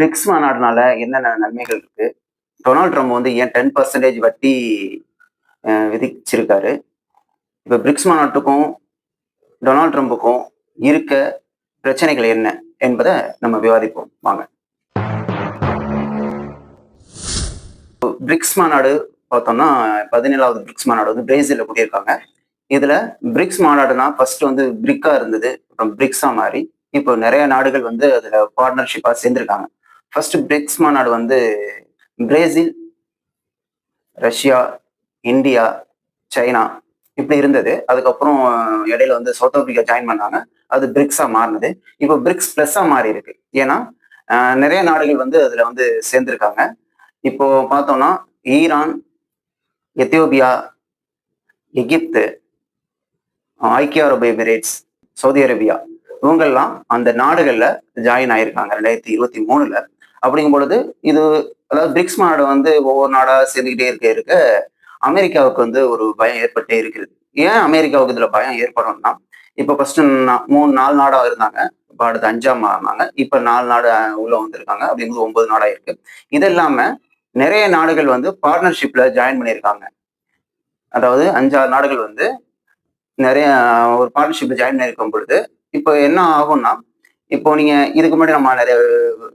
BRICS மாநாடுனால என்னென்ன நன்மைகள் இருக்கு? டொனால்ட் ட்ரம்ப் வந்து ஏன் டென் பர்சன்டேஜ் வட்டி விதிச்சிருக்காரு? இப்போ பிரிக்ஸ் மாநாட்டுக்கும் டொனால்ட் ட்ரம்புக்கும் இருக்க பிரச்சனைகள் என்ன என்பதை நம்ம விவாதிப்போம். வாங்க. பிரிக்ஸ் மாநாடு பார்த்தோம்னா பதினேழாவது பிரிக்ஸ் மாநாடு வந்து பிரேசில்ல கூட்டியிருக்காங்க இதுல பிரிக்ஸ் மாநாடுனா ஃபர்ஸ்ட் வந்து பிரிக்கா இருந்தது அப்புறம் பிரிக்ஸா மாறி இப்போ நிறைய நாடுகள் வந்து அதுல பார்ட்னர்ஷிப்பா சேர்ந்திருக்காங்க. ஃபர்ஸ்ட் பிரிக்ஸ் மாநாடு வந்து பிரேசில் ரஷ்யா இந்தியா சைனா இப்படி இருந்தது. அதுக்கப்புறம் இடையில வந்து சவுத் ஆப்பிரிக்கா ஜாயின் பண்ணாங்க. அது பிரிக்ஸா மாறினது. இப்போ பிரிக்ஸ் பிளஸ்ஸா மாறி இருக்கு. ஏன்னா நிறைய நாடுகள் வந்து அதுல வந்து சேர்ந்திருக்காங்க. இப்போ பார்த்தோம்னா ஈரான் எத்தியோப்பியா எகிப்து ஐக்கிய அரபு எமிரேட்ஸ் சவுதி அரேபியா இவங்கெல்லாம் அந்த நாடுகள்ல ஜாயின் ஆயிருக்காங்க. ரெண்டாயிரத்தி இருபத்தி மூணுல. அப்படிங்கும் பொழுது இது அதாவது பிரிக்ஸ் நாடு வந்து ஒவ்வொரு நாடாக சேர்ந்துக்கிட்டே இருக்க இருக்க அமெரிக்காவுக்கு வந்து ஒரு பயம் ஏற்பட்டே இருக்குது ஏன் அமெரிக்காவுக்கு இதில் பயம் ஏற்படும்னா இப்போ ஃபர்ஸ்ட் மூணு நாலு நாடாக இருந்தாங்க. இப்போ அடுத்து அஞ்சாம் ஆனாங்க இப்போ நாலு நாடு உள்ள வந்திருக்காங்க. அப்படிங்கிறது ஒன்பது நாடாக இருக்கு. இது இல்லாம நிறைய நாடுகள் வந்து பார்ட்னர்ஷிப்ல ஜாயின் பண்ணியிருக்காங்க. அதாவது அஞ்சாறு நாடுகள் வந்து நிறைய ஒரு பார்ட்னர்ஷிப்ல ஜாயின் பண்ணியிருக்கும் பொழுது இப்போ என்ன ஆகும்னா இப்போ நீங்க இதுக்கு முன்னாடி நம்ம நிறைய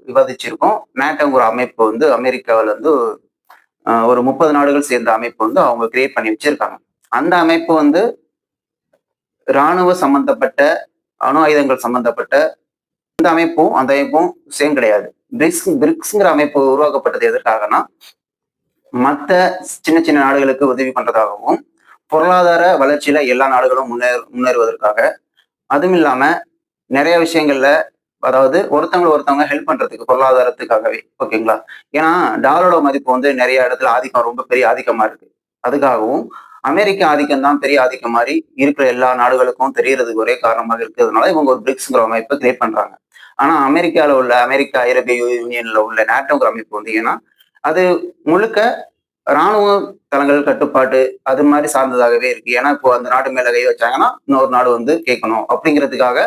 விவாதிச்சிருக்கோம். நேட்டோங்கிற அமைப்பு வந்து அமெரிக்காவில் வந்து ஒரு முப்பது நாடுகள் சேர்ந்த அமைப்பு வந்து அவங்க கிரியேட் பண்ணி வச்சிருக்காங்க. அந்த அமைப்பு வந்து இராணுவ சம்பந்தப்பட்ட அணு ஆயுதங்கள் சம்பந்தப்பட்ட இந்த அமைப்பும் அந்த அமைப்பும் சேம் கிடையாது. பிரிக்ஸ் பிரிக்ஸ்ங்கிற அமைப்பு உருவாக்கப்பட்டது எதற்காகனா மற்ற சின்ன சின்ன நாடுகளுக்கு உதவி பண்றதாகவும் பொருளாதார வளர்ச்சியில எல்லா நாடுகளும் முன்னேறு முன்னேறுவதற்காக. அதுவும் இல்லாம நிறைய விஷயங்கள்ல அதாவது ஒருத்தவங்க ஒருத்தவங்க ஹெல்ப் பண்றதுக்கு பொருளாதாரத்துக்காகவே ஓகேங்களா ஏன்னா டாலரோட மதிப்பு வந்து நிறைய இடத்துல ஆதிக்கம் ரொம்ப பெரிய ஆதிக்கமா இருக்கு. அதுக்காகவும் அமெரிக்க ஆதிக்கம் தான் பெரிய ஆதிக்கம் மாதிரி இருக்கிற எல்லா நாடுகளுக்கும் தெரியறதுக்கு ஒரே காரணமாக இருக்கிறதுனால இவங்க ஒரு பிரிக்ஸ்ங்கிற அமைப்பை கிரியேட் பண்றாங்க. ஆனா அமெரிக்கால உள்ள அமெரிக்கா ஐரோப்பிய யூனியன்ல உள்ள நேட்டோங்கிற அமைப்பு வந்து ஏன்னா அது முழுக்க இராணுவ தளங்கள் கட்டுப்பாட்டு அது மாதிரி சார்ந்ததாகவே இருக்கு. ஏன்னா இப்போ அந்த நாட்டு மேல கை வச்சாங்கன்னா இன்னொரு நாடு வந்து கேட்கணும். அப்படிங்கிறதுக்காக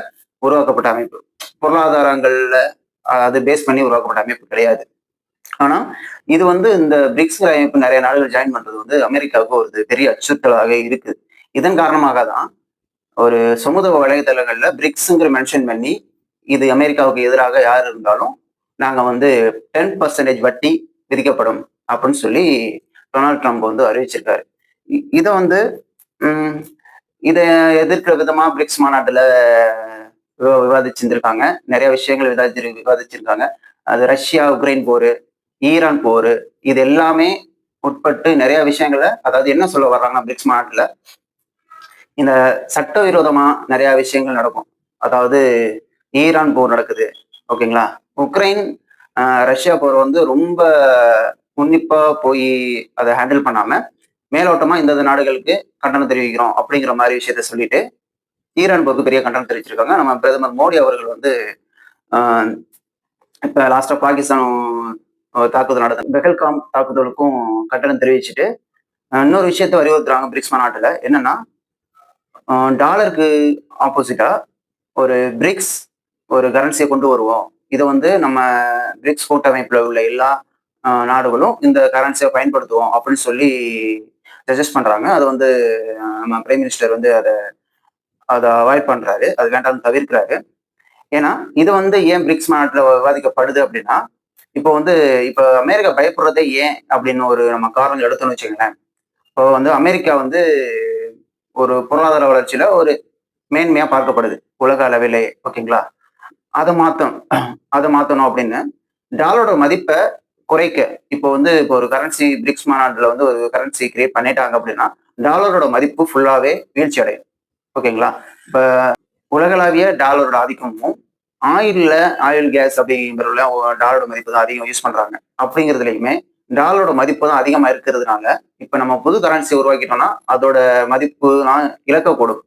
உருவாக்கப்பட்ட அமைப்பு. பொருளாதாரங்கள்ல அது பேஸ் பண்ணி உருவாக்கப்பட்ட அமைப்பு கிடையாது. ஆனா இது வந்து இந்த பிரிக்ஸ் அமைப்பு நிறைய நாடுகள் ஜாயின் பண்றது வந்து அமெரிக்காவுக்கு ஒரு பெரிய அச்சுறுத்தலாக இருக்கு. இதன் காரணமாக தான் ஒரு சமூக வலைதளங்கள்ல பிரிக்ஸுங்கிற மென்ஷன் பண்ணி இது அமெரிக்காவுக்கு எதிராக யார் இருந்தாலும் நாங்க வந்து டென் பர்சன்டேஜ் வட்டி விதிக்கப்படும் அப்படின்னு சொல்லி டொனால்ட் ட்ரம்ப் வந்து அறிவிச்சிருக்காரு. இதை வந்து இதை எதிர்க்கிற விதமா பிரிக்ஸ் மாநாட்டுல விவாதிச்சிருந்திருக்காங்க. நிறைய விஷயங்கள் விவாதிச்சு விவாதிச்சிருக்காங்க. அது ரஷ்யா உக்ரைன் போர் ஈரான் போர் இது எல்லாமே உட்பட்டு நிறைய விஷயங்களை அதாவது என்ன சொல்ல வர்றாங்கன்னா பிரிக்ஸ் மாநாட்டில் இந்த சட்டவிரோதமா நிறைய விஷயங்கள் நடக்கும். அதாவது ஈரான் போர் நடக்குது. ஓகேங்களா? உக்ரைன் ரஷ்யா போர் வந்து ரொம்ப உன்னிப்பா போய் அதை ஹேண்டில் பண்ணாம மேலோட்டமா இந்த இந்த நாடுகளுக்கு கண்டனம் தெரிவிக்கிறோம் அப்படிங்கிற மாதிரி விஷயத்த சொல்லிட்டு ஈரான் போருக்கு பெரிய கண்டனம் தெரிவிச்சிருக்காங்க. நம்ம பிரதமர் மோடி அவர்கள் வந்து இப்போ இப்ப பாகிஸ்தான் தாக்குதல் நடந்த பெஹல்காம் தாக்குதலுக்கும் கண்டனம் தெரிவிச்சுட்டு இன்னொரு விஷயத்த வலியுறுத்துறாங்க பிரிக்ஸ் மாநாட்டில். என்னன்னா டாலருக்கு ஆப்போசிட்டா ஒரு பிரிக்ஸ் ஒரு கரன்சியை கொண்டு வருவோம். இதை வந்து நம்ம பிரிக்ஸ் கூட்டமைப்பில் உள்ள எல்லா நாடுகளும் இந்த கரன்சியை பயன்படுத்துவோம் அப்படின்னு சொல்லி சஜஸ்ட் பண்ணுறாங்க அது வந்து நம்ம பிரைம் மினிஸ்டர் வந்து அதை அதை அவாய்ட் பண்றாரு அது வேண்டாம்னு தவிர்க்கிறாரு. ஏன்னா இது வந்து ஏன் பிரிக்ஸ் மாநாட்டில் விவாதிக்கப்படுது அப்படின்னா இப்போ வந்து இப்போ அமெரிக்கா பயப்படுறதே ஏன் அப்படின்னு ஒரு நம்ம காரணம் எடுத்தோம்னு வச்சுக்கோங்களேன். இப்போ வந்து அமெரிக்கா வந்து ஒரு பொருளாதார வளர்ச்சியில ஒரு மேன்மையா பார்க்கப்படுது உலக அளவிலே ஓகேங்களா? அதை மாத்தணும் அதை மாத்தணும் அப்படின்னு டாலரோட மதிப்பை குறைக்க இப்போ வந்து இப்போ ஒரு கரன்சி பிரிக்ஸ் மாநாட்டில் வந்து ஒரு கரன்சி கிரியேட் பண்ணிட்டாங்க அப்படின்னா டாலரோட மதிப்பு ஃபுல்லாவே வீழ்ச்சி அடையும். ஓகேங்களா? இப்போ உலகளாவிய டாலரோட ஆதிக்கமும் ஆயில்ல ஆயில் கேஸ் அப்படிங்கிறதுல டாலரோட மதிப்பு தான் அதிகம் யூஸ் பண்றாங்க. அப்படிங்கிறதுலையுமே டாலரோட மதிப்பு தான் அதிகமாக இருக்கிறதுனால இப்போ நம்ம புது கரன்சி உருவாக்கிட்டோம்னா அதோட மதிப்பு தான் இழக்கக்கூடும்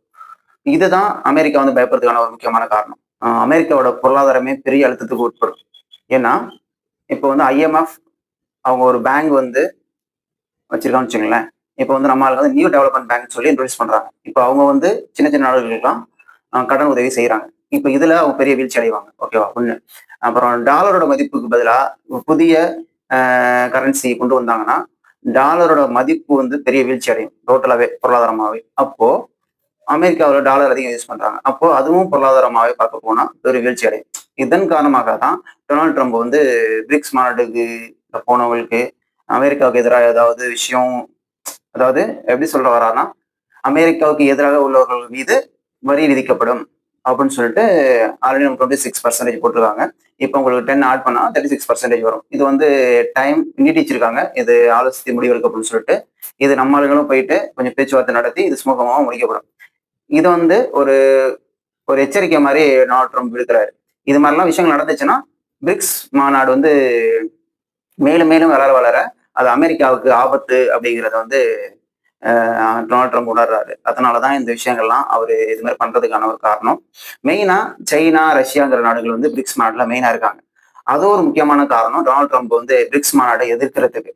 இதுதான் அமெரிக்கா வந்து பயப்படுறதுக்கான ஒரு முக்கியமான காரணம். அமெரிக்காவோட பொருளாதாரமே பெரிய அழுத்தத்துக்கு உட்படும். ஏன்னா இப்போ வந்து ஐஎம்எஃப் அவங்க ஒரு பேங்க் வந்து வச்சிருக்கான்னு வச்சுங்களேன் இப்போ வந்து நம்ம வந்து நியூ டெவலப்மெண்ட் பேங்க் சொல்லி இன்ட்ரடியூஸ் பண்றாங்க. இப்போ அவங்க வந்து சின்ன சின்ன நாடுகளுக்கெல்லாம் கடன் உதவி செய்யறாங்க இப்போ இதுல அவங்க பெரிய வீழ்ச்சி அடைவாங்க. ஓகேவா ஒண்ணு. அப்புறம் டாலரோட மதிப்புக்கு பதிலா புதிய கரன்சி கொண்டு வந்தாங்கன்னா டாலரோட மதிப்பு வந்து பெரிய வீழ்ச்சி அடையும். டோட்டலாவே பொருளாதாரமாவே. அப்போ அமெரிக்காவில் டாலர் அதிகம் யூஸ் பண்றாங்க. அப்போ அதுவும் பொருளாதாரமாவே பார்க்க போனா பெரிய வீழ்ச்சி அடையும். இதன் காரணமாக தான் டொனால்ட் ட்ரம்ப் வந்து பிரிக்ஸ் மாநாட்டுக்கு போனவங்களுக்கு அமெரிக்காவுக்கு எதிராக ஏதாவது விஷயம் அதாவது எப்படி சொல்ற வரானா அமெரிக்காவுக்கு எதிராக உள்ளவர்கள் மீது வரி விதிக்கப்படும் அப்படின்னு சொல்லிட்டு ஆல்ரெடி நம்ம டுவெண்ட்டி சிக்ஸ் பர்சன்டேஜ் போட்டிருக்காங்க. இப்போ உங்களுக்கு டென் ஆட் பண்ணா தேர்ட்டி சிக்ஸ் பர்சன்டேஜ் வரும். இது வந்து டைம் நீட்டிச்சிருக்காங்க. இது ஆலோசித்து முடிவெடுக்க அப்படின்னு சொல்லிட்டு இது நம்ம ஆளுங்களும் போயிட்டு கொஞ்சம் பேச்சுவார்த்தை நடத்தி இது சுமூகமாக முடிக்கப்படும். இது வந்து ஒரு ஒரு எச்சரிக்கை மாதிரி டொனால்ட் ட்ரம்ப் இருக்கிறாரு இது மாதிரிலாம் விஷயங்கள் நடந்துச்சுன்னா பிரிக்ஸ் மாநாடு வந்து மேலும் மேலும் வளர வளர அது அமெரிக்காவுக்கு ஆபத்து அப்படிங்கிறத வந்து டொனால்ட் ட்ரம்ப் உணர்றாரு. அதனாலதான் இந்த விஷயங்கள்லாம் அவர் இது மாதிரி பண்ணுறதுக்கான ஒரு காரணம். மெயினாக சைனா ரஷ்யாங்கிற நாடுகள் வந்து பிரிக்ஸ் மாநாட்டில் மெயினாக இருக்காங்க. அது ஒரு முக்கியமான காரணம். டொனால்ட் ட்ரம்ப் வந்து பிரிக்ஸ் மாநாட்டை எதிர்க்கிறதுக்கு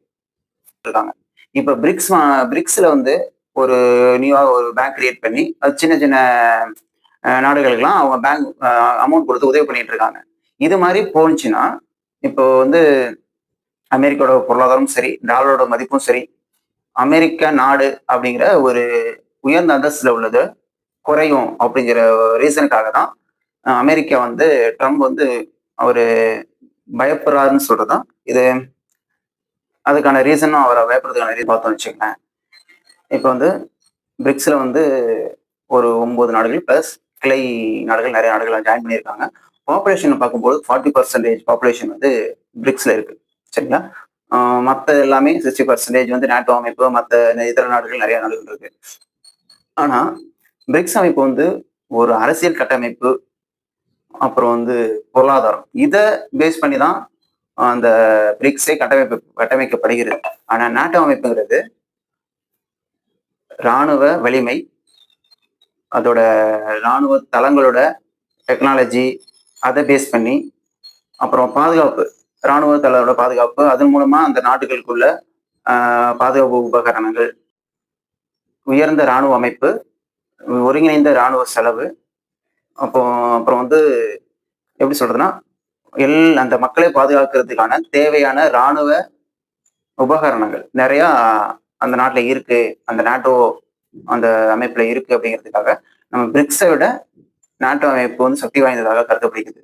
இருக்காங்க. இப்போ பிரிக்ஸ் பிரிக்ஸில் வந்து ஒரு நியூவாக ஒரு பேங்க் கிரியேட் பண்ணி அது சின்ன சின்ன நாடுகளுக்கெல்லாம் அவங்க பேங்க் அமௌண்ட் கொடுத்து உதவி பண்ணிட்டு இருக்காங்க. இது மாதிரி போனுச்சுன்னா இப்போ வந்து அமெரிக்காவோட பொருளாதாரமும் சரி டாலரோட மதிப்பும் சரி அமெரிக்க நாடு அப்படிங்கிற ஒரு உயர்ந்த அந்தஸ்தில் உள்ளது. குறையும் அப்படிங்கிற ரீசனுக்காக தான் அமெரிக்கா வந்து ட்ரம்ப் வந்து அவர் பயப்படுறாருன்னு சொல்கிறது தான். இது அதுக்கான ரீசனும் அவரை பயப்படுறதுக்கான ரீசன் பார்த்தோம்னு வச்சுக்கோங்களேன். இப்போ வந்து பிரிக்ஸில் வந்து ஒரு ஒம்பது நாடுகள் ப்ளஸ் கிளை நாடுகள் நிறைய நாடுகள் ஜாயின் பண்ணியிருக்காங்க. பாப்புலேஷன் பார்க்கும்போது ஃபார்ட்டி பர்சன்டேஜ் பாப்புலேஷன் வந்து பிரிக்ஸில் இருக்குது சரிங்களா? மற்ற எல்லாமே சிக்ஸ்டி பர்சன்டேஜ் வந்து நாட்டோ அமைப்பு மற்ற இதர நாடுகள் நிறைய நாடுகள் இருக்கு. ஆனா பிரிக்ஸ் அமைப்பு வந்து ஒரு அரசியல் கட்டமைப்பு அப்புறம் வந்து பொருளாதாரம். இதை பேஸ் பண்ணி தான் அந்த பிரிக்ஸே கட்டமைப்பு கட்டமைக்கப்படுகிறது. ஆனா நாட்டோ அமைப்புங்கிறது இராணுவ வலிமை அதோட இராணுவ தளங்களோட டெக்னாலஜி அதை பேஸ் பண்ணி அப்புறம் பாதுகாப்பு. இராணுவ தளவோட பாதுகாப்பு அதன் மூலமா அந்த நாடுகளுக்குள்ள பாதுகாப்பு உபகரணங்கள் உயர்ந்த இராணுவ அமைப்பு ஒருங்கிணைந்த இராணுவ செலவு அப்போ அப்புறம் வந்து எப்படி சொல்றதுன்னா எல் அந்த மக்களை பாதுகாக்கிறதுக்கான தேவையான இராணுவ உபகரணங்கள். நிறையா அந்த நாட்டில் இருக்கு அந்த நாட்டோ அந்த அமைப்புல இருக்கு அப்படிங்கிறதுக்காக நம்ம பிரிக்ஸை விட நாட்டோ அமைப்பு வந்து சக்தி வாய்ந்ததாக கருதப்படுகிறது.